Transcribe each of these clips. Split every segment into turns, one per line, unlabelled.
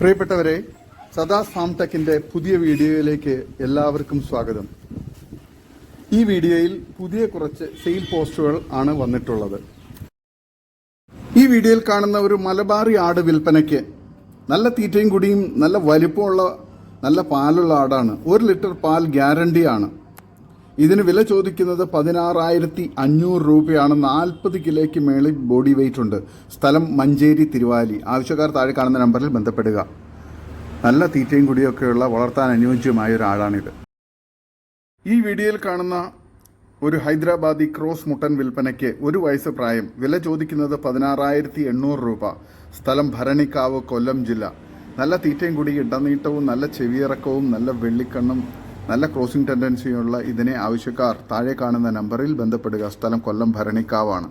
പ്രിയപ്പെട്ടവരെ സദാ ഫാം ടെക്കിന്റെ പുതിയ വീഡിയോയിലേക്ക് എല്ലാവർക്കും സ്വാഗതം. ഈ വീഡിയോയിൽ പുതിയ കുറച്ച് സെയിൽ പോസ്റ്റുകൾ ആണ് വന്നിട്ടുള്ളത്. ഈ വീഡിയോയിൽ കാണുന്ന ഒരു മലബാറി ആട് വിൽപ്പനയ്ക്ക് നല്ല തീറ്റയും കുടിയും നല്ല വലിപ്പമുള്ള നല്ല പാലുള്ള ആടാണ്. ഒരു ലിറ്റർ പാൽ ഗ്യാരണ്ടിയാണ് ഇതിന് വില ചോദിക്കുന്നത് പതിനാറായിരത്തി അഞ്ഞൂറ് രൂപയാണ്. നാൽപ്പത് കിലോയ്ക്ക് മേളിൽ ബോഡി വെയിറ്റ് ഉണ്ട്. സ്ഥലം മഞ്ചേരി തിരുവാലി. ആവശ്യക്കാർ താഴെ കാണുന്ന നമ്പറിൽ ബന്ധപ്പെടുക. നല്ല തീറ്റയും കുടിയൊക്കെയുള്ള വളർത്താൻ അനുയോജ്യമായ ഒരു ഈ വീഡിയോയിൽ കാണുന്ന ഒരു ഹൈദരാബാദി ക്രോസ് മുട്ടൻ വിൽപ്പനയ്ക്ക് ഒരു വയസ്സ് പ്രായം. വില ചോദിക്കുന്നത് പതിനാറായിരത്തി എണ്ണൂറ് രൂപ. സ്ഥലം ഭരണിക്കാവ് കൊല്ലം ജില്ല. നല്ല തീറ്റയും കൂടി ഇടനീട്ടവും നല്ല ചെവിയിറക്കവും നല്ല വെള്ളിക്കണ്ണും നല്ല ക്രോസിംഗ് ടെൻഡൻസിയുള്ള ഇതിനെ ആവശ്യക്കാർ താഴെ കാണുന്ന നമ്പറിൽ ബന്ധപ്പെടുക. സ്ഥലം കൊല്ലം ഭരണിക്കാവാണ്.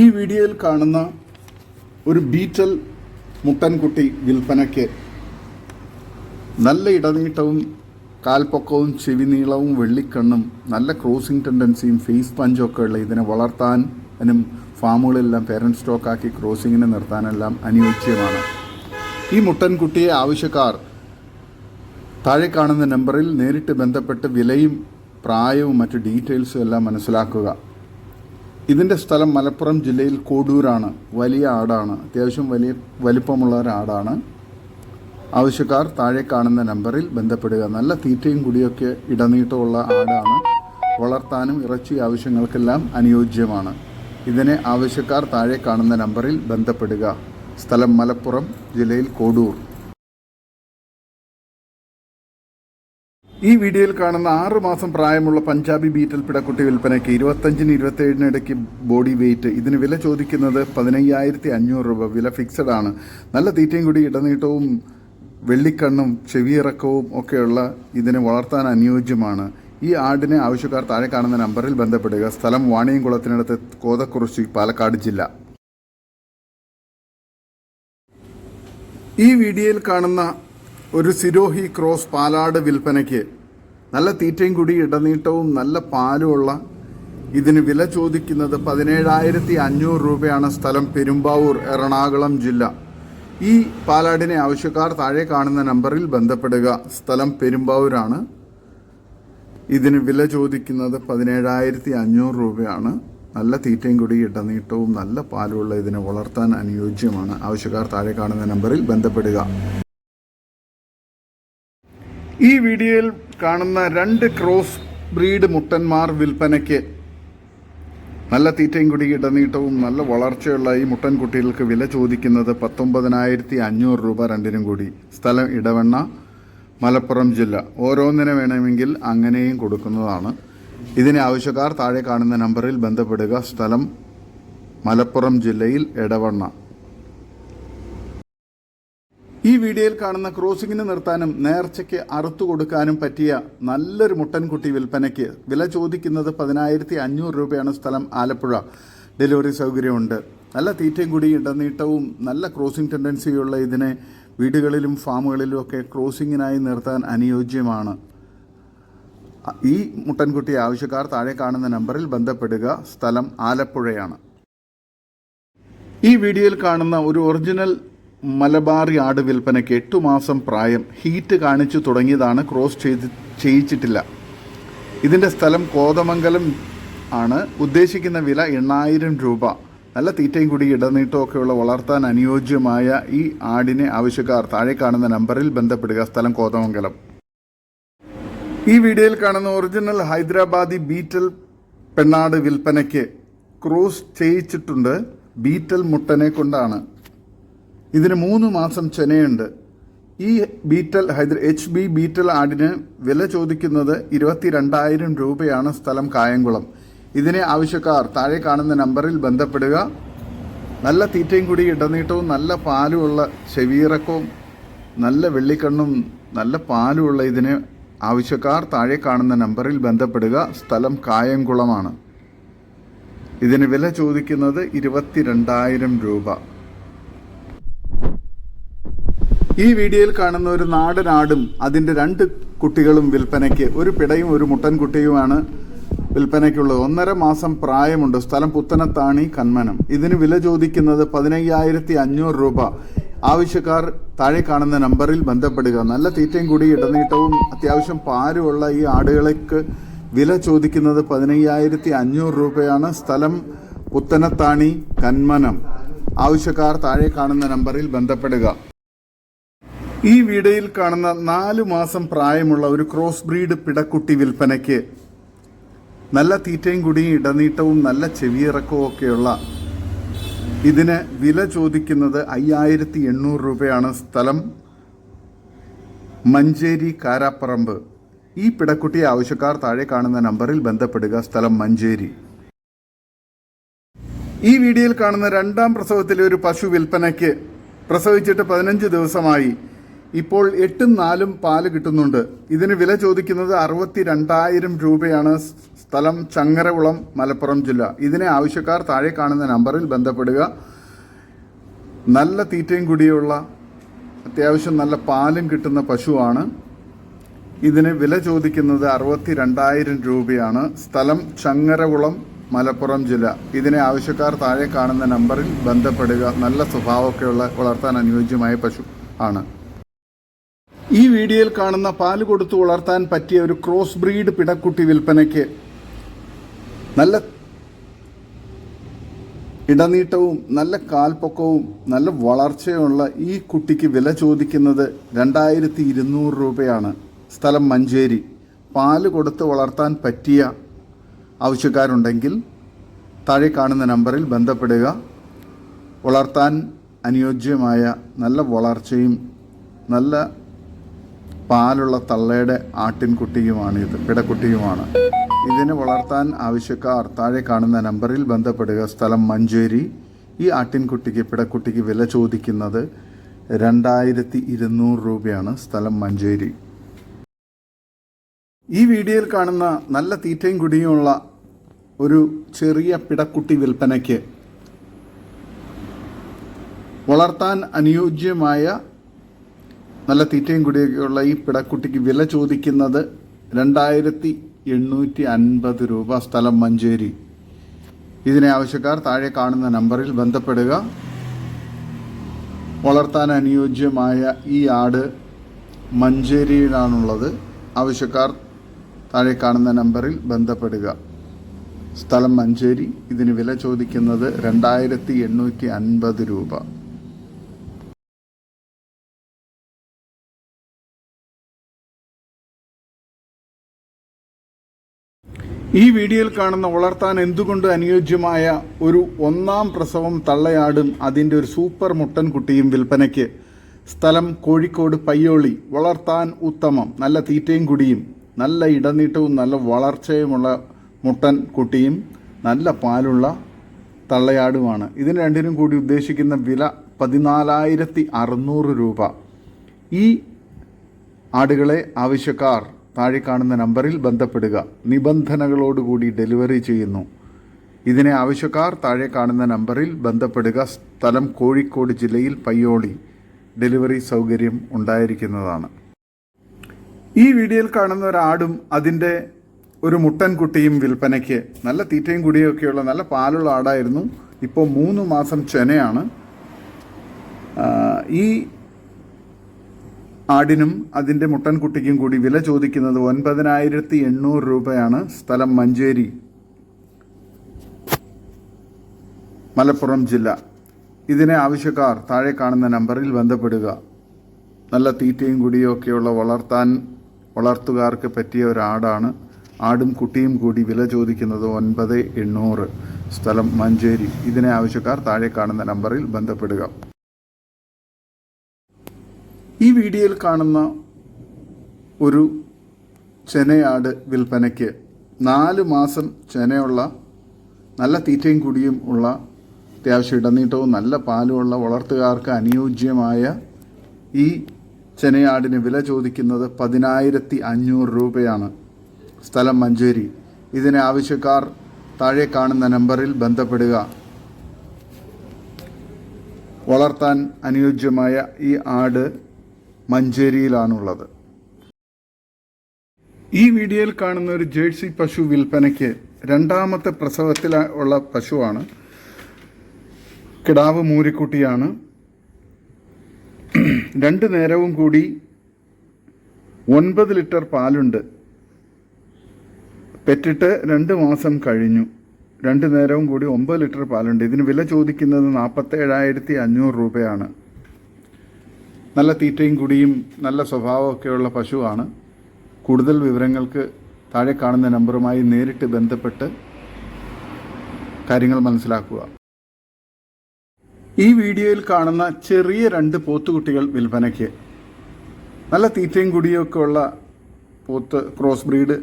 ഈ വീഡിയോയിൽ കാണുന്ന ഒരു ബീറ്റൽ മുട്ടൻകുട്ടി വിൽപ്പനയ്ക്ക് നല്ല ഇടനീട്ടവും കാൽപ്പൊക്കവും ചെവിനീളവും വെള്ളിക്കണ്ണും നല്ല ക്രോസിംഗ് ടെൻഡൻസിയും ഫേസ് പഞ്ചൊക്കെ ഉള്ള ഇതിനെ വളർത്താനും ഫാമുകളെല്ലാം പേരന്റ് സ്റ്റോക്കാക്കി ക്രോസിങ്ങിന് നിർത്താനെല്ലാം അനുയോജ്യമാണ്. ഈ മുട്ടൻകുട്ടിയെ ആവശ്യക്കാർ താഴെ കാണുന്ന നമ്പറിൽ നേരിട്ട് ബന്ധപ്പെട്ട് വിലയും പ്രായവും മറ്റ് ഡീറ്റെയിൽസും എല്ലാം മനസ്സിലാക്കുക. ഇതിന്റെ സ്ഥലം മലപ്പുറം ജില്ലയിൽ കോഡൂരാണ് വലിയ ആടാണ്. അത്യാവശ്യം വലിയ വലിപ്പമുള്ള ഒരു ആടാണ്. ആവശ്യക്കാർ താഴെ കാണുന്ന നമ്പറിൽ ബന്ധപ്പെടുക. നല്ല തീറ്റയും കുടിയൊക്കെ ഇടനീട്ടമുള്ള ആടാണ്. വളർത്താനും ഇറച്ചി ആവശ്യങ്ങൾക്കെല്ലാം അനുയോജ്യമാണ്. ഇതിനെ ആവശ്യക്കാർ താഴെ കാണുന്ന നമ്പറിൽ ബന്ധപ്പെടുക. സ്ഥലം മലപ്പുറം ജില്ലയിൽ കോഡൂർ. ഈ വീഡിയോയിൽ കാണുന്ന ആറ് മാസം പ്രായമുള്ള പഞ്ചാബി ബീറ്റൽ പിടക്കുട്ടി വിൽപ്പനയ്ക്ക് ഇരുപത്തഞ്ചിന് ഇരുപത്തേഴിന് ഇടയ്ക്ക് ബോഡി വെയിറ്റ്. ഇതിന് വില ചോദിക്കുന്നത് പതിനയ്യായിരത്തി അഞ്ഞൂറ് രൂപ. വില ഫിക്സഡ് ആണ്. നല്ല തീറ്റയും കൂടി ഇടനീട്ടവും വെള്ളിക്കണ്ണും ചെവിയിറക്കവും ഒക്കെയുള്ള ഇതിനെ വളർത്താൻ അനുയോജ്യമാണ്. ഈ ആടിനെ ആവശ്യക്കാർ താഴെ കാണുന്ന നമ്പറിൽ ബന്ധപ്പെടുക. സ്ഥലം വാണിയംകുളത്തിനടുത്ത് കോതക്കുറിശി പാലക്കാട് ജില്ല. ഈ വീഡിയോയിൽ കാണുന്ന ഒരു സിരോഹി ക്രോസ് പാലാട് വിൽപ്പനയ്ക്ക് നല്ല തീറ്റയും കൂടി ഇടനീട്ടവും നല്ല പാലുമുള്ള ഇതിന് വില ചോദിക്കുന്നത് പതിനേഴായിരത്തി അഞ്ഞൂറ് രൂപയാണ് സ്ഥലം പെരുമ്പാവൂർ എറണാകുളം ജില്ല. ഈ പാലാടിനെ ആവശ്യക്കാർ താഴെ കാണുന്ന നമ്പറിൽ ബന്ധപ്പെടുക. സ്ഥലം പെരുമ്പാവൂരാണ്. ഇതിന് വില ചോദിക്കുന്നത് പതിനേഴായിരത്തി അഞ്ഞൂറ് രൂപയാണ്. നല്ല തീറ്റയും കൂടി ഇടനീട്ടവും നല്ല പാലുമുള്ള ഇതിനെ വളർത്താൻ അനുയോജ്യമാണ്. ആവശ്യക്കാർ താഴെ കാണുന്ന നമ്പറിൽ ബന്ധപ്പെടുക. ഈ വീഡിയോയിൽ കാണുന്ന രണ്ട് ക്രോസ് ബ്രീഡ് മുട്ടന്മാർ വിൽപ്പനയ്ക്ക് നല്ല തീറ്റയും കൂടി ഇടനീട്ടവും നല്ല വളർച്ചയുള്ള ഈ മുട്ടൻകുട്ടികൾക്ക് വില ചോദിക്കുന്നത് പത്തൊമ്പതിനായിരത്തി അഞ്ഞൂറ് രൂപ രണ്ടിനും കൂടി. സ്ഥലം ഇടവണ്ണ മലപ്പുറം ജില്ല. ഓരോന്നിനെ വേണമെങ്കിൽ അങ്ങനെയും കൊടുക്കുന്നതാണ്. ഇതിന് ആവശ്യക്കാർ താഴെ കാണുന്ന നമ്പറിൽ ബന്ധപ്പെടുക. സ്ഥലം മലപ്പുറം ജില്ലയിൽ എടവണ്ണ. ഈ വീഡിയോയിൽ കാണുന്ന ക്രോസിംഗിന് നിർത്താനും നേർച്ചയ്ക്ക് അറുത്തു കൊടുക്കാനും പറ്റിയ നല്ലൊരു മുട്ടൻകുട്ടി വിൽപ്പനയ്ക്ക് വില ചോദിക്കുന്നത് പതിനായിരത്തി അഞ്ഞൂറ് രൂപയാണ് സ്ഥലം ആലപ്പുഴ. ഡെലിവറി സൗകര്യമുണ്ട്. നല്ല തീറ്റയും കൂടി ഇടനീട്ടവും നല്ല ക്രോസിംഗ് ടെൻഡൻസിയുള്ള ഇതിനെ വീടുകളിലും ഫാമുകളിലും ഒക്കെ ക്രോസിങ്ങിനായി നിർത്താൻ അനുയോജ്യമാണ്. ഈ മുട്ടൻകുട്ടി ആവശ്യക്കാർ താഴെ കാണുന്ന നമ്പറിൽ ബന്ധപ്പെടുക. സ്ഥലം ആലപ്പുഴയാണ്. ഈ വീഡിയോയിൽ കാണുന്ന ഒരു ഒറിജിനൽ മലബാറി ആട് വിൽപ്പനയ്ക്ക് എട്ടു മാസം പ്രായം. ഹീറ്റ് കാണിച്ചു തുടങ്ങിയതാണ് ക്രോസ് ചെയ്ത് ചെയ്യിച്ചിട്ടില്ല. ഇതിന്റെ സ്ഥലം കോതമംഗലം ആണ്. ഉദ്ദേശിക്കുന്ന വില എണ്ണായിരം രൂപ. നല്ല തീറ്റയും കൂടി ഇടനീട്ടമൊക്കെയുള്ള വളർത്താൻ അനുയോജ്യമായ ഈ ആടിനെ ആവശ്യക്കാർ താഴെ കാണുന്ന നമ്പറിൽ ബന്ധപ്പെടുക. സ്ഥലം കോതമംഗലം. ഈ വീഡിയോയിൽ കാണുന്ന ഒറിജിനൽ ഹൈദരാബാദി ബീറ്റൽ പെണ്ണാട് വിൽപ്പനയ്ക്ക് ക്രോസ് ചെയ്യിച്ചിട്ടുണ്ട്. ബീറ്റൽ മുട്ടനെ കൊണ്ടാണ്. ഇതിന് മൂന്ന് മാസം ചെനയുണ്ട്. ഈ ബീറ്റൽ ഹൈദർ എച്ച് ബി ബീറ്റൽ ആടിന് വില ചോദിക്കുന്നത് ഇരുപത്തിരണ്ടായിരം രൂപയാണ്. സ്ഥലം കായംകുളം. ഇതിനെ ആവശ്യക്കാർ താഴെ കാണുന്ന നമ്പറിൽ ബന്ധപ്പെടുക. നല്ല തീറ്റയും കൂടി ഇടനീട്ടവും നല്ല പാലുമുള്ള ചെവിയിറക്കവും നല്ല വെള്ളിക്കണ്ണും നല്ല പാലുമുള്ള ഇതിന് ആവശ്യക്കാർ താഴെ കാണുന്ന നമ്പറിൽ ബന്ധപ്പെടുക. സ്ഥലം കായംകുളമാണ്. ഇതിന് വില ചോദിക്കുന്നത് ഇരുപത്തിരണ്ടായിരം രൂപ. ഈ വീഡിയോയിൽ കാണുന്ന ഒരു നാടനാടും അതിന്റെ രണ്ട് കുട്ടികളും വിൽപ്പനയ്ക്ക് ഒരു പിടയും ഒരു മുട്ടൻ കുട്ടിയുമാണ് വിൽപ്പനയ്ക്കുള്ളത്. ഒന്നര മാസം പ്രായമുണ്ട്. സ്ഥലം പുത്തനത്താണി കന്മനം. ഇതിന് വില ചോദിക്കുന്നത് പതിനയ്യായിരത്തി അഞ്ഞൂറ് രൂപ. ആവശ്യക്കാർ താഴെ കാണുന്ന നമ്പറിൽ ബന്ധപ്പെടുക. നല്ല തീറ്റയും കൂടി ഇടനീട്ടവും അത്യാവശ്യം പാരുമുള്ള ഈ ആടുകൾക്ക് വില ചോദിക്കുന്നത് പതിനയ്യായിരത്തി അഞ്ഞൂറ് രൂപയാണ്. സ്ഥലം പുത്തനത്താണി കന്മനം. ആവശ്യക്കാർ താഴെ കാണുന്ന നമ്പറിൽ ബന്ധപ്പെടുക. ഈ വീഡിയോയിൽ കാണുന്ന നാലു മാസം പ്രായമുള്ള ഒരു ക്രോസ് ബ്രീഡ് പിടക്കുട്ടി വിൽപ്പനയ്ക്ക് നല്ല തീറ്റയും കുടിയും ഇടനീട്ടവും നല്ല ചെവിയിറക്കവും ഒക്കെയുള്ള ഇതിന് വില ചോദിക്കുന്നത് അയ്യായിരത്തി എണ്ണൂറ് രൂപയാണ് സ്ഥലം. മഞ്ചേരി കാരാപ്പറമ്പ്. ഈ പിടക്കുട്ടി ആവശ്യക്കാർ താഴെ കാണുന്ന നമ്പറിൽ ബന്ധപ്പെടുക. സ്ഥലം മഞ്ചേരി. ഈ വീഡിയോയിൽ കാണുന്ന രണ്ടാം പ്രസവത്തിലെ ഒരു പശു വിൽപ്പനയ്ക്ക് പ്രസവിച്ചിട്ട് പതിനഞ്ച് ദിവസമായി. ഇപ്പോൾ എട്ടും നാലും പാൽ കിട്ടുന്നുണ്ട്. ഇതിന് വില ചോദിക്കുന്നത് അറുപത്തി രണ്ടായിരം രൂപയാണ് സ്ഥലം ചങ്ങരകുളം മലപ്പുറം ജില്ല. ഇതിനെ ആവശ്യക്കാർ താഴെ കാണുന്ന നമ്പറിൽ ബന്ധപ്പെടുക. നല്ല തീറ്റയും കൂടിയുള്ള അത്യാവശ്യം നല്ല പാലും കിട്ടുന്ന പശുവാണ്. ഇതിന് വില ചോദിക്കുന്നത് അറുപത്തി രണ്ടായിരം രൂപയാണ്. സ്ഥലം ചങ്ങരകുളം മലപ്പുറം ജില്ല. ഇതിനെ ആവശ്യക്കാർ താഴെ കാണുന്ന നമ്പറിൽ ബന്ധപ്പെടുക. നല്ല സ്വഭാവമൊക്കെയുള്ള വളർത്താൻ അനുയോജ്യമായ പശു ആണ്. ഈ വീഡിയോയിൽ കാണുന്ന പാൽ കൊടുത്തു വളർത്താൻ പറ്റിയ ഒരു ക്രോസ് ബ്രീഡ് പിടക്കുട്ടി വിൽപ്പനയ്ക്ക് നല്ല ഇടനീട്ടവും നല്ല കാൽപ്പൊക്കവും നല്ല വളർച്ചയുമുള്ള ഈ കുട്ടിക്ക് വില ചോദിക്കുന്നത് രണ്ടായിരത്തി ഇരുന്നൂറ് രൂപയാണ്. സ്ഥലം മഞ്ചേരി. പാൽ കൊടുത്ത് വളർത്താൻ പറ്റിയ ആവശ്യക്കാരുണ്ടെങ്കിൽ താഴെ കാണുന്ന നമ്പറിൽ ബന്ധപ്പെടുക. വളർത്താൻ അനുയോജ്യമായ നല്ല വളർച്ചയും നല്ല പാലുള്ള തള്ളയുടെ ആട്ടിൻകുട്ടിയുമാണ് ഇത് പിടക്കുട്ടിയുമാണ്. ഇതിനെ വളർത്താൻ ആവശ്യക്കാർ താഴെ കാണുന്ന നമ്പറിൽ ബന്ധപ്പെടുക. സ്ഥലം മഞ്ചേരി. ഈ ആട്ടിൻകുട്ടിക്ക് പിടക്കുട്ടിക്ക് വില ചോദിക്കുന്നത് രണ്ടായിരത്തി ഇരുന്നൂറ് രൂപയാണ്. സ്ഥലം മഞ്ചേരി. ഈ വീഡിയോയിൽ കാണുന്ന നല്ല തീറ്റയും കുടിയുമുള്ള ഒരു ചെറിയ പിടക്കുട്ടി വിൽപ്പനയ്ക്ക് വളർത്താൻ അനുയോജ്യമായ നല്ല തീറ്റയും കുടിയൊക്കെയുള്ള ഈ പിടക്കുട്ടിക്ക് വില ചോദിക്കുന്നത് രണ്ടായിരത്തി എണ്ണൂറ്റി അൻപത് രൂപ സ്ഥലം മഞ്ചേരി. ഇതിനെ ആവശ്യക്കാർ താഴെ കാണുന്ന നമ്പറിൽ ബന്ധപ്പെടുക. വളർത്താൻ അനുയോജ്യമായ ഈ ആട് മഞ്ചേരിയിലാണുള്ളത്. ആവശ്യക്കാർ താഴെ കാണുന്ന നമ്പറിൽ ബന്ധപ്പെടുക. സ്ഥലം മഞ്ചേരി. ഇതിന് വില ചോദിക്കുന്നത് രണ്ടായിരത്തി എണ്ണൂറ്റി അൻപത് രൂപ. ഈ വീഡിയോയിൽ കാണുന്ന വളർത്താൻ എന്തുകൊണ്ട് അനുയോജ്യമായ ഒരു ഒന്നാം പ്രസവം തള്ളയാടും അതിന്റെ ഒരു സൂപ്പർ മുട്ടൻ കുട്ടിയും വിൽപ്പനയ്ക്ക്? സ്ഥലം കോഴിക്കോട് പയ്യോളി. വളർത്താൻ ഉത്തമം. നല്ല തീറ്റയും കുടിയും. നല്ല ഇടനീട്ടവും നല്ല വളർച്ചയുമുള്ള മുട്ടൻ കുട്ടിയും. നല്ല പാലുള്ള തള്ളയാടുമാണ്. ഇതിന് രണ്ടിനും കൂടി ഉദ്ദേശിക്കുന്ന വില പതിനാലായിരത്തി അറുന്നൂറ് രൂപ. ഈ ആടുകളെ ആവശ്യക്കാർ താഴെ കാണുന്ന നമ്പറിൽ ബന്ധപ്പെടുക. നിബന്ധനകളോടുകൂടി ഡെലിവറി ചെയ്യുന്നു. ഇതിനെ ആവശ്യക്കാർ താഴെ കാണുന്ന നമ്പറിൽ ബന്ധപ്പെടുക. സ്ഥലം കോഴിക്കോട് ജില്ലയിൽ പയ്യോളി. ഡെലിവറി സൗകര്യം ഉണ്ടായിരിക്കുന്നതാണ്. ഈ വീഡിയോയിൽ കാണുന്ന ഒരാടും അതിന്റെ ഒരു മുട്ടൻ കുട്ടിയും വിൽപ്പനയ്ക്ക് നല്ല തീറ്റയും കുടിയൊക്കെയുള്ള നല്ല പാലുള്ള ആടായിരുന്നു. ഇപ്പോൾ മൂന്ന് മാസം ചെനയാണ്. ഈ ആടിനും അതിന്റെ മുട്ടൻകുട്ടിക്കും കൂടി വില ചോദിക്കുന്നത് ഒൻപതിനായിരത്തി എണ്ണൂറ് രൂപയാണ്. സ്ഥലം മഞ്ചേരി. മലപ്പുറം ജില്ല. ഇതിനെ ആവശ്യക്കാർ താഴെ കാണുന്ന നമ്പറിൽ ബന്ധപ്പെടുക. നല്ല തീറ്റയും കുടിയും ഒക്കെയുള്ള വളർത്താൻ വളർത്തുകാർക്ക് പറ്റിയ ഒരാടാണ്. ആടും കുട്ടിയും കൂടി വില ചോദിക്കുന്നത് ഒൻപത് എണ്ണൂറ്. സ്ഥലം മഞ്ചേരി. ഇതിനെ ആവശ്യക്കാർ താഴെ കാണുന്ന നമ്പറിൽ ബന്ധപ്പെടുക. ഈ വീഡിയോയിൽ കാണുന്ന ഒരു ചെനയാട് വിൽപ്പനയ്ക്ക് നാല് മാസം ചെനയുള്ള നല്ല തീറ്റയും കുടിയും ഉള്ള അത്യാവശ്യം ഇടനീട്ടവും നല്ല പാലുമുള്ള വളർത്തുകാർക്ക് അനുയോജ്യമായ ഈ ചെനയാടിന് വില ചോദിക്കുന്നത് പതിനായിരത്തി അഞ്ഞൂറ് രൂപയാണ്. സ്ഥലം മഞ്ചേരി. ഇതിനെ ആവശ്യക്കാർ താഴെ കാണുന്ന നമ്പറിൽ ബന്ധപ്പെടുക. വളർത്താൻ അനുയോജ്യമായ ഈ ആട് മഞ്ചേരിയിലാണുള്ളത്. ഈ വീഡിയോയിൽ കാണുന്ന ഒരു ജേഴ്സി പശു വിൽപ്പനയ്ക്ക് രണ്ടാമത്തെ പ്രസവത്തിൽ ഉള്ള പശുവാണ്. കിടാവ് മൂരിക്കുട്ടിയാണ്. രണ്ട് നേരവും കൂടി ഒൻപത് ലിറ്റർ പാലുണ്ട്. പെറ്റിട്ട് രണ്ട് മാസം കഴിഞ്ഞു. രണ്ട് നേരവും കൂടി ഒമ്പത് ലിറ്റർ പാലുണ്ട്. ഇതിന് വില ചോദിക്കുന്നത് നാൽപ്പത്തേഴായിരത്തി അഞ്ഞൂറ് രൂപയാണ്. നല്ല തീറ്റയും കുടിയും നല്ല സ്വഭാവമൊക്കെയുള്ള പശുവാണ്. കൂടുതൽ വിവരങ്ങൾക്ക് താഴെ കാണുന്ന നമ്പറുമായി നേരിട്ട് ബന്ധപ്പെട്ട് കാര്യങ്ങൾ മനസ്സിലാക്കുക. ഈ വീഡിയോയിൽ കാണുന്ന ചെറിയ രണ്ട് പോത്തുകുട്ടികൾ വിൽപ്പനയ്ക്ക്. നല്ല തീറ്റയും കുടിയൊക്കെ ഉള്ള പോത്ത് ക്രോസ് ബ്രീഡ്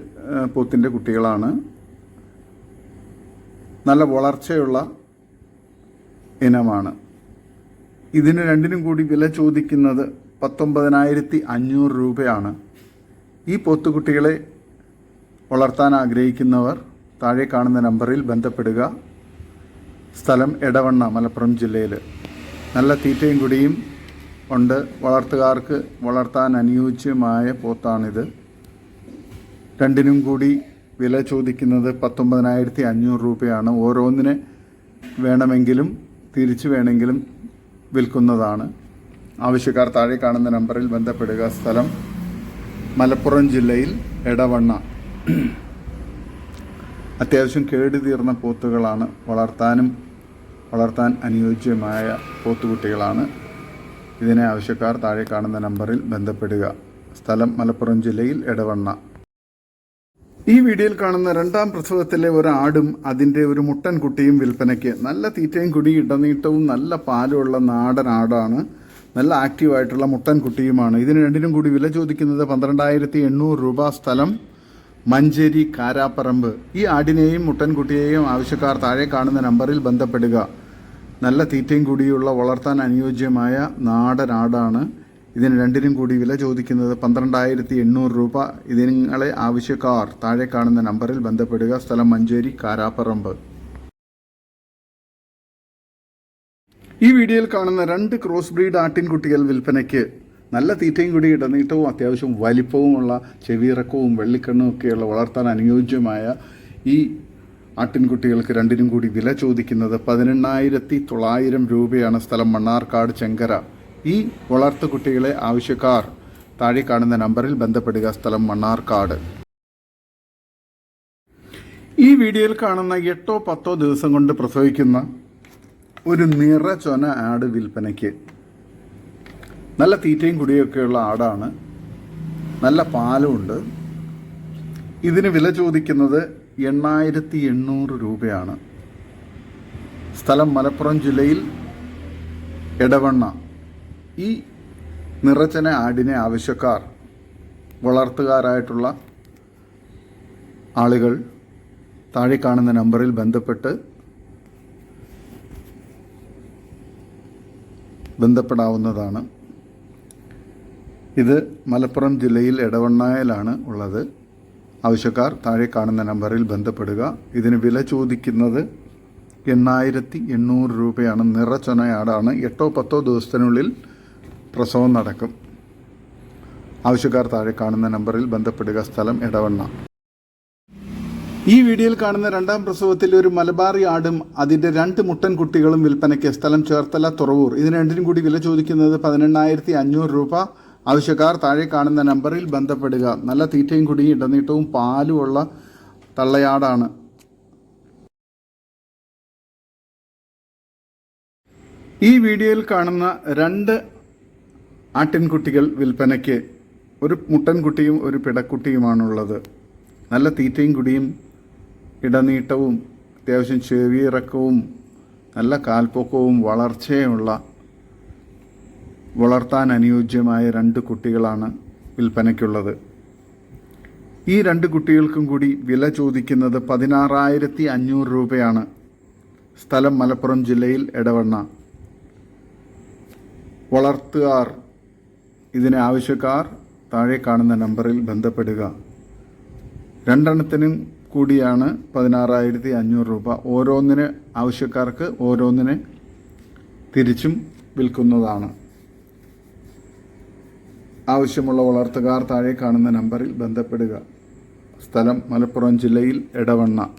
പോത്തിന്റെ കുട്ടികളാണ്. നല്ല വളർച്ചയുള്ള ഇനമാണ്. ഇതിന് രണ്ടിനും കൂടി വില ചോദിക്കുന്നത് പത്തൊമ്പതിനായിരത്തി അഞ്ഞൂറ് രൂപയാണ്. ഈ പോത്തുകുട്ടികളെ വളർത്താൻ ആഗ്രഹിക്കുന്നവർ താഴെ കാണുന്ന നമ്പറിൽ ബന്ധപ്പെടുക. സ്ഥലം എടവണ്ണ മലപ്പുറം ജില്ലയിൽ നല്ല തീറ്റയും കുടിയും ഉണ്ട്. വളർത്തുകാർക്ക് വളർത്താൻ അനുയോജ്യമായ പോത്താണിത്. രണ്ടിനും കൂടി വില ചോദിക്കുന്നത് പത്തൊമ്പതിനായിരത്തി അഞ്ഞൂറ് രൂപയാണ്. ഓരോന്നിനെ വേണമെങ്കിലും തിരിച്ചു വേണമെങ്കിലും വിൽക്കുന്നതാണ്. ആവശ്യക്കാർ താഴെ കാണുന്ന നമ്പറിൽ ബന്ധപ്പെടുക. സ്ഥലം മലപ്പുറം ജില്ലയിൽ എടവണ്ണ. അത്യാവശ്യം കേടു തീർന്ന പോത്തുകളാണ് വളർത്താനും വളർത്താൻ അനുയോജ്യമായ പോത്തുകുട്ടികളാണ്. ഇതിനെ ആവശ്യക്കാർ താഴെ കാണുന്ന നമ്പറിൽ ബന്ധപ്പെടുക. സ്ഥലം മലപ്പുറം ജില്ലയിൽ എടവണ്ണ. ഈ വീഡിയോയിൽ കാണുന്ന രണ്ടാം പ്രസവത്തിലെ ഒരു ആടും അതിന്റെ ഒരു മുട്ടൻ കുട്ടിയും വിൽപ്പനയ്ക്ക് നല്ല തീറ്റയും കുടി ഇടനീട്ടവും നല്ല പാലുമുള്ള നാടൻ ആടാണ്. നല്ല ആക്റ്റീവായിട്ടുള്ള മുട്ടൻ കുട്ടിയുമാണ്. ഇതിന് രണ്ടിനും കൂടി വില ചോദിക്കുന്നത് പന്ത്രണ്ടായിരത്തി എണ്ണൂറ് രൂപ സ്ഥലം മഞ്ചേരി കാരാപ്പറമ്പ്. ഈ ആടിനെയും മുട്ടൻകുട്ടിയെയും ആവശ്യക്കാർ താഴെ കാണുന്ന നമ്പറിൽ ബന്ധപ്പെടുക. നല്ല തീറ്റയും കൂടിയുള്ള വളർത്താൻ അനുയോജ്യമായ നാടൻ ആടാണ്. ഇതിന് രണ്ടിനും കൂടി വില ചോദിക്കുന്നത് പന്ത്രണ്ടായിരത്തി എണ്ണൂറ് രൂപ ഇതിങ്ങളെ ആവശ്യക്കാർ താഴെ കാണുന്ന നമ്പറിൽ ബന്ധപ്പെടുക. സ്ഥലം മഞ്ചേരി കാരാപ്പറമ്പ്. ഈ വീഡിയോയിൽ കാണുന്ന രണ്ട് ക്രോസ് ബ്രീഡ് ആട്ടിൻകുട്ടികൾ വിൽപ്പനയ്ക്ക് നല്ല തീറ്റയും കൂടി ഇടനീട്ടവും അത്യാവശ്യം വലിപ്പവുമുള്ള ചെവിയിറക്കവും വെള്ളിക്കണ്ണും ഒക്കെയുള്ള വളർത്താൻ അനുയോജ്യമായ ഈ ആട്ടിൻകുട്ടികൾക്ക് രണ്ടിനും കൂടി വില ചോദിക്കുന്നത് പതിനെണ്ണായിരത്തി തൊള്ളായിരം രൂപയാണ്. സ്ഥലം മണ്ണാർക്കാട് ചെങ്കര. ഈ വളർത്തുകുട്ടികളെ ആവശ്യക്കാർ താഴെ കാണുന്ന നമ്പറിൽ ബന്ധപ്പെടുക. സ്ഥലം മണ്ണാർക്കാട്. ഈ വീഡിയോയിൽ കാണുന്ന എട്ടോ പത്തോ ദിവസം കൊണ്ട് പ്രസവിക്കുന്ന ഒരു നിറചൊന ആട് വിൽപ്പനയ്ക്ക് നല്ല തീറ്റയും കുടിയൊക്കെയുള്ള ആടാണ്. നല്ല പാലുമുണ്ട് ഇതിന് വില ചോദിക്കുന്നത് എണ്ണായിരത്തി എണ്ണൂറ് രൂപയാണ്. സ്ഥലം മലപ്പുറം ജില്ലയിൽ എടവണ്ണ. ഈ നിറച്ചന ആടിനെ ആവശ്യക്കാർ വളർത്തുകാരായിട്ടുള്ള ആളുകൾ താഴെ കാണുന്ന നമ്പറിൽ ബന്ധപ്പെട്ട് ബന്ധപ്പെടാവുന്നതാണ്. ഇത് മലപ്പുറം ജില്ലയിൽ ഇടവണ്ണായലാണ് ഉള്ളത്. ആവശ്യക്കാർ താഴെ കാണുന്ന നമ്പറിൽ ബന്ധപ്പെടുക. ഇതിന് വില ചോദിക്കുന്നത് എണ്ണായിരത്തി എണ്ണൂറ് രൂപയാണ്. നിറച്ചൊനയാടാണ് എട്ടോ പത്തോ ദിവസത്തിനുള്ളിൽ പ്രസവം നടക്കും. ആവശ്യക്കാർ താഴെ കാണുന്ന നമ്പറിൽ ബന്ധപ്പെടുക. സ്ഥലം ഇടവണ്ണ ഈ വീഡിയോയിൽ കാണുന്ന രണ്ടാം പ്രസവത്തിൽ ഒരു മലബാറി ആടും അതിന്റെ രണ്ട് മുട്ടൻ കുട്ടികളും വിൽപ്പനയ്ക്ക് സ്ഥലം ചേർത്തല തുറവൂർ. ഇതിന് രണ്ടിനും കൂടി വില ചോദിക്കുന്നത് പതിനെണ്ണായിരത്തി അഞ്ഞൂറ് രൂപ. ആവശ്യക്കാർ താഴെ കാണുന്ന നമ്പറിൽ ബന്ധപ്പെടുക. നല്ല തീറ്റയും കുടിയും ഇടനീട്ടവും പാലുമുള്ള തള്ളയാടാണ്. ഈ വീഡിയോയിൽ കാണുന്ന രണ്ട് ആട്ടിൻകുട്ടികൾ വിൽപ്പനയ്ക്ക് ഒരു മുട്ടൻകുട്ടിയും ഒരു പിടക്കുട്ടിയുമാണുള്ളത്. നല്ല തീറ്റയും കുടിയും ഇടനീട്ടവും അത്യാവശ്യം ചെവിയിറക്കവും നല്ല കാൽപ്പൊക്കവും വളർച്ചയുമുള്ള വളർത്താൻ അനുയോജ്യമായ രണ്ട് കുട്ടികളാണ് വിൽപ്പനയ്ക്കുള്ളത്. ഈ രണ്ട് കുട്ടികൾക്കും കൂടി വില ചോദിക്കുന്നത് പതിനാറായിരത്തി അഞ്ഞൂറ് രൂപയാണ്. സ്ഥലം മലപ്പുറം ജില്ലയിൽ ഇടവണ്ണ വളർത്തുകാർ ഇതിന് ആവശ്യക്കാർ താഴെ കാണുന്ന നമ്പറിൽ ബന്ധപ്പെടുക. രണ്ടെണ്ണത്തിനും കൂടിയാണ് പതിനാറായിരത്തി അഞ്ഞൂറ് രൂപ. ഓരോന്നിന് ആവശ്യക്കാർക്ക് ഓരോന്നിന് തിരിച്ചും വിൽക്കുന്നതാണ്. ആവശ്യമുള്ള വളർത്തുകാർ താഴെ കാണുന്ന നമ്പറിൽ ബന്ധപ്പെടുക. സ്ഥലം മലപ്പുറം ജില്ലയിൽ എടവണ്ണ.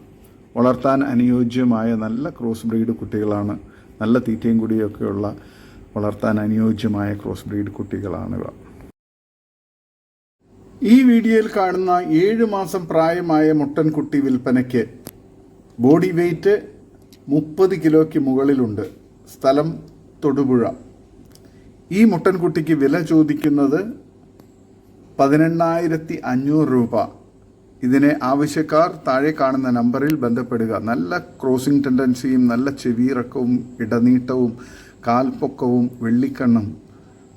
വളർത്താൻ അനുയോജ്യമായ നല്ല ക്രോസ് ബ്രീഡ് കുട്ടികളാണ്. നല്ല തീറ്റയും കുടിയൊക്കെയുള്ള വളർത്താൻ അനുയോജ്യമായ ക്രോസ് ബ്രീഡ് കുട്ടികളാണിവ ഈ വീഡിയോയിൽ കാണുന്ന ഏഴ് മാസം പ്രായമായ മുട്ടൻകുട്ടി വിൽപ്പനയ്ക്ക് ബോഡി വെയ്റ്റ് മുപ്പത് കിലോയ്ക്ക് മുകളിലുണ്ട്. സ്ഥലം തൊടുപുഴ. ഈ മുട്ടൻകുട്ടിക്ക് വില ചോദിക്കുന്നത് പതിനെണ്ണായിരത്തി അഞ്ഞൂറ് രൂപ. ഇതിനെ ആവശ്യക്കാർ താഴെ കാണുന്ന നമ്പറിൽ ബന്ധപ്പെടുക. നല്ല ക്രോസിംഗ് ടെൻഡൻസിയും നല്ല ചെവിയിറക്കവും ഇടനീട്ടവും കാൽപ്പൊക്കവും വെള്ളിക്കണ്ണും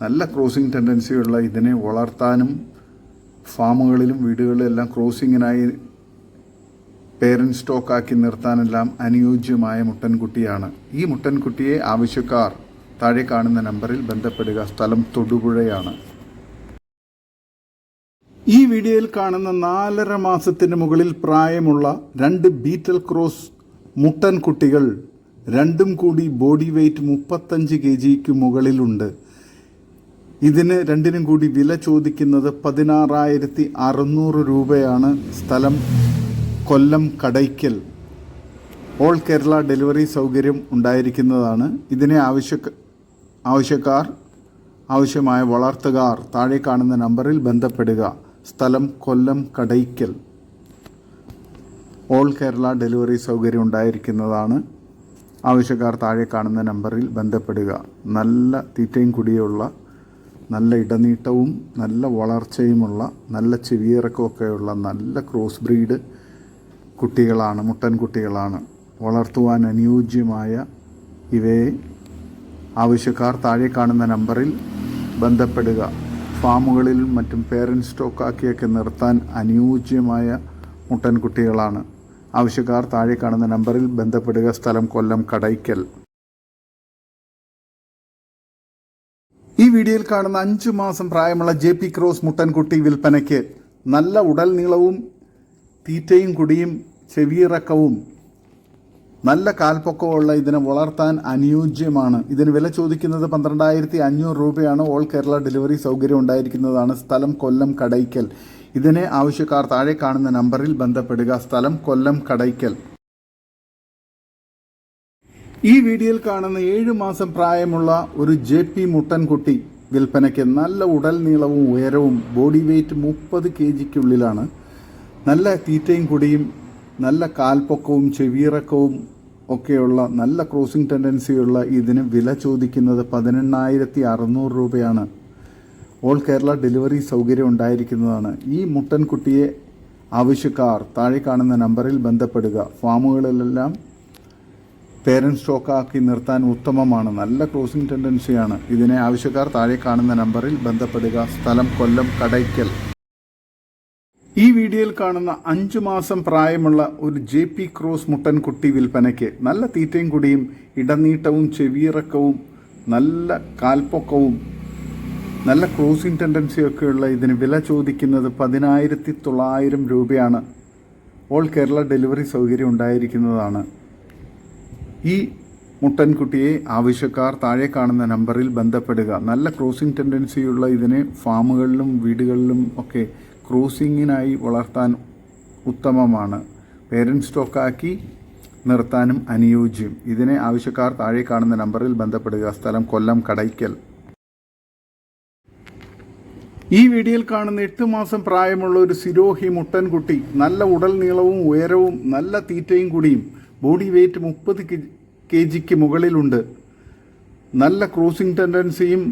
നല്ല ക്രോസിംഗ് ടെൻഡൻസിയുള്ള ഇതിനെ വളർത്താനും ഫാമുകളിലും വീടുകളിലും എല്ലാം ക്രോസിങ്ങിനായി പേരന്റ് സ്റ്റോക്കാക്കി നിർത്താനെല്ലാം അനുയോജ്യമായ മുട്ടൻകുട്ടിയാണ്. ഈ മുട്ടൻകുട്ടിയെ ആവശ്യക്കാർ താഴെ കാണുന്ന നമ്പറിൽ ബന്ധപ്പെടുക സ്ഥലം തൊടുപുഴയാണ്. ഈ വീഡിയോയിൽ കാണുന്ന നാലര മാസത്തിന് മുകളിൽ പ്രായമുള്ള രണ്ട് ബീറ്റൽ ക്രോസ് മുട്ടൻ കുട്ടികൾ രണ്ടും കൂടി ബോഡി വെയ്റ്റ് മുപ്പത്തഞ്ച് കെ ജിക്ക് മുകളിലുണ്ട്. ഇതിന് രണ്ടിനും കൂടി വില ചോദിക്കുന്നത് പതിനാറായിരത്തി അറുന്നൂറ് രൂപയാണ്. സ്ഥലം കൊല്ലം കടയ്ക്കൽ. ഓൾ കേരള ഡെലിവറി സൗകര്യം ഉണ്ടായിരിക്കുന്നതാണ്. ഇതിനെ ആവശ്യ ആവശ്യക്കാർ ആവശ്യമായ വളർത്തുകാർ താഴെ കാണുന്ന നമ്പറിൽ ബന്ധപ്പെടുക. സ്ഥലം കൊല്ലം കടയ്ക്കൽ. ഓൾ കേരള ഡെലിവറി സൗകര്യം ഉണ്ടായിരിക്കുന്നതാണ്. ആവശ്യക്കാർ താഴെ കാണുന്ന നമ്പറിൽ ബന്ധപ്പെടുക. നല്ല തീറ്റയും കുടിയുള്ള നല്ല ഇടനീട്ടവും നല്ല വളർച്ചയുമുള്ള നല്ല ചെവിയിറക്കമൊക്കെയുള്ള നല്ല ക്രോസ് ബ്രീഡ് കുട്ടികളാണ് മുട്ടൻ കുട്ടികളാണ്. വളർത്തുവാൻ അനുയോജ്യമായ ഇവയെ ആവശ്യക്കാർ താഴെ കാണുന്ന നമ്പറിൽ ബന്ധപ്പെടുക. ഫാമുകളിലും മറ്റും പേരന്റ് സ്റ്റോക്കാക്കിയൊക്കെ നിർത്താൻ അനുയോജ്യമായ മുട്ടൻ കുട്ടികളാണ്. ആവശ്യക്കാർ താഴെ കാണുന്ന നമ്പറിൽ ബന്ധപ്പെടുക. സ്ഥലം കൊല്ലം കടയ്ക്കൽ. ഈ വീഡിയോയിൽ കാണുന്ന അഞ്ചു മാസം പ്രായമുള്ള ജെ പി ക്രോസ് മുട്ടൻകുട്ടി വിൽപ്പനയ്ക്ക് നല്ല ഉടൽ നീളവും തീറ്റയും കുടിയും ചെവിയിറക്കവും നല്ല കാൽപ്പൊക്കമുള്ള ഇതിനെ വളർത്താൻ അനുയോജ്യമാണ്. ഇതിന് വില ചോദിക്കുന്നത് പന്ത്രണ്ടായിരത്തി അഞ്ഞൂറ് രൂപയാണ്. ഓൾ കേരള ഡെലിവറി സൗകര്യം ഉണ്ടായിരിക്കുന്നതാണ്. സ്ഥലം കൊല്ലം കടയ്ക്കൽ. ഇതിനെ ആവശ്യക്കാർ താഴെ കാണുന്ന നമ്പറിൽ ബന്ധപ്പെടുക. സ്ഥലം കൊല്ലം കടയ്ക്കൽ. ഈ വീഡിയോയിൽ കാണുന്ന ഏഴു മാസം പ്രായമുള്ള ഒരു ജെ പി മുട്ടൻകുട്ടി വിൽപ്പനയ്ക്ക് നല്ല ഉടൽ നീളവും ഉയരവും ബോഡി വെയ്റ്റ് മുപ്പത് കെ ജിക്കുള്ളിലാണ്. നല്ല തീറ്റയും കുടിയും നല്ല കാൽപ്പൊക്കവും ചെവിയിറക്കവും ഒക്കെയുള്ള നല്ല ക്രോസിംഗ് ടെൻഡൻസിയുള്ള ഇതിന് വില ചോദിക്കുന്നത് പതിനെണ്ണായിരത്തി അറുന്നൂറ് രൂപയാണ്. ഓൾ കേരള ഡെലിവറി സൗകര്യം ഉണ്ടായിരിക്കുന്നതാണ്. ഈ മുട്ടൻകുട്ടിയെ ആവശ്യക്കാർ താഴെ കാണുന്ന നമ്പറിൽ ബന്ധപ്പെടുക. ഫാമുകളിലെല്ലാം പേരൻ സ്റ്റോക്കാക്കി നിർത്താൻ ഉത്തമമാണ്. നല്ല ക്രോസിംഗ് ടെൻഡൻസിയാണ്. ഇതിനെ ആവശ്യക്കാർ താഴെ കാണുന്ന നമ്പറിൽ ബന്ധപ്പെടുക. സ്ഥലം കൊല്ലം കടയ്ക്കൽ. ഈ വീഡിയോയിൽ കാണുന്ന അഞ്ചു മാസം പ്രായമുള്ള ഒരു ജെ പി ക്രോസ് മുട്ടൻകുട്ടി വിൽപ്പനയ്ക്ക് നല്ല തീറ്റയും കുടിയും ഇടനീട്ടവും ചെവിയിറക്കവും നല്ല കാൽപ്പൊക്കവും നല്ല ക്രോസിംഗ് ടെൻഡൻസിയൊക്കെയുള്ള ഇതിന് വില ചോദിക്കുന്നത് പതിനായിരത്തി തൊള്ളായിരം രൂപയാണ്. ഓൾ കേരള ഡെലിവറി സൗകര്യം ഉണ്ടായിരിക്കുന്നതാണ്. ഈ മുട്ടൻകുട്ടിയെ ആവശ്യക്കാർ താഴെ കാണുന്ന നമ്പറിൽ ബന്ധപ്പെടുക. നല്ല ക്രോസിംഗ് ടെൻഡൻസിയുള്ള ഇതിനെ ഫാമുകളിലും വീടുകളിലും ഒക്കെ ക്രോസിങ്ങിനായി വളർത്താൻ ഉത്തമമാണ്. പേരന്റ് സ്റ്റോക്കാക്കി നിർത്താനും അനുയോജ്യം. ഇതിനെ ആവശ്യക്കാർ താഴെ കാണുന്ന നമ്പറിൽ ബന്ധപ്പെടുക. സ്ഥലം കൊല്ലം കടയ്ക്കൽ. ഈ വീഡിയോയിൽ കാണുന്ന എട്ട് മാസം പ്രായമുള്ള ഒരു സിരോഹി മുട്ടൻകുട്ടി നല്ല ഉടൽ നീളവും ഉയരവും നല്ല തീറ്റയും കൂടിയും ബോഡി വെയ്റ്റ് മുപ്പത് കെ ജിക്ക് മുകളിലുണ്ട്. നല്ല ക്രൂസിംഗ് ടെൻഡൻസിയും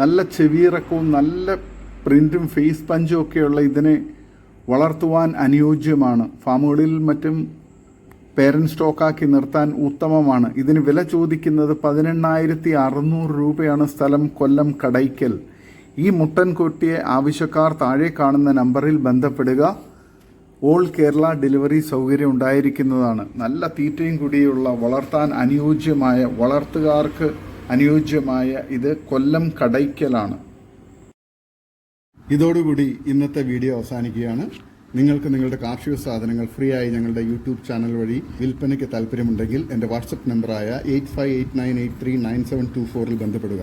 നല്ല ചെവിയിറക്കവും നല്ല പ്രിന്റും ഫേസ് പഞ്ചും ഒക്കെയുള്ള ഇതിനെ വളർത്തുവാൻ അനുയോജ്യമാണ്. ഫാമുകളിൽ മറ്റും പേരന്റ് സ്റ്റോക്കാക്കി നിർത്താൻ ഉത്തമമാണ്. ഇതിന് വില ചോദിക്കുന്നത് പതിനെണ്ണായിരത്തി അറുന്നൂറ് രൂപയാണ് സ്ഥലം കൊല്ലം കടയ്ക്കൽ. ഈ മുട്ടൻകുട്ടിയെ ആവശ്യക്കാർ താഴെ കാണുന്ന നമ്പറിൽ ബന്ധപ്പെടുക. ഓൾ കേരള ഡെലിവറി സൗകര്യം ഉണ്ടായിരിക്കുന്നതാണ്. നല്ല തീറ്റയും കൂടിയുള്ള വളർത്താൻ അനുയോജ്യമായ വളർത്തുകാർക്ക് അനുയോജ്യമായ ഇത് കൊല്ലം കടയ്ക്കലാണ്. ഇതോടുകൂടി ഇന്നത്തെ വീഡിയോ അവസാനിക്കുകയാണ്. നിങ്ങൾക്ക് നിങ്ങളുടെ കാർഷിക സാധനങ്ങൾ ഫ്രീ ആയി ഞങ്ങളുടെ യൂട്യൂബ് ചാനൽ വഴി വിൽപ്പനയ്ക്ക് താല്പര്യമുണ്ടെങ്കിൽ എന്റെ വാട്സപ്പ് നമ്പറായ eight five eight nine eight three nine seven two ഫോറിൽ ബന്ധപ്പെടുക.